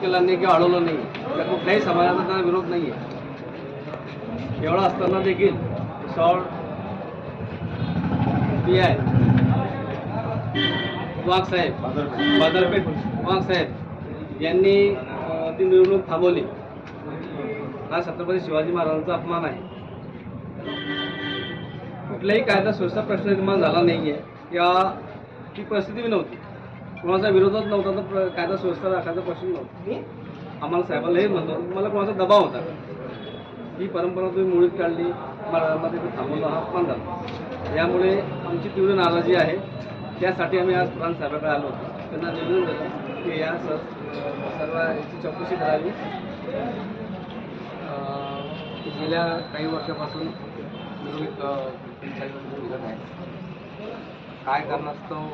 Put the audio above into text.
केला नाही किंवा अडवलं नाही. कुठल्याही समाजाचा त्यांना विरोध नाही आहे एवढं असताना देखील सॉल्ट पी आय. वाघ साहेब. बाजारपेठ वाघ साहेब. यांनी ती निवडणूक थांबवली. हा छत्रपती शिवाजी महाराजांचा अपमान आहे. कुठल्याही कायदा सुरक्षा प्रश्न निर्माण झाला नाही आहे किंवा ती परिस्थिती नव्हती. कोणाचा विरोधच नव्हता तर प्र- कायदा सुव्यवस्था राखायचा प्रश्न नव्हता. आम्हाला साहेबाला हे म्हणलं मला कोणाचा दबाव होता? ही परंपरा तुम्ही मुळीत काढली मला तिथे थांबवलं हा अपमान झाला. यामुळे आमची तीव्र नाराजी आहे. त्यासाठी आम्ही आज प्रधान साहेबाकडे आलो होतो. त्यांना निवेदन दिलं. की या सर. सर्व याची चौकशी करावी. गेल्या काही वर्षापासून निवडणूक अं, आहे. काय कारणास्तव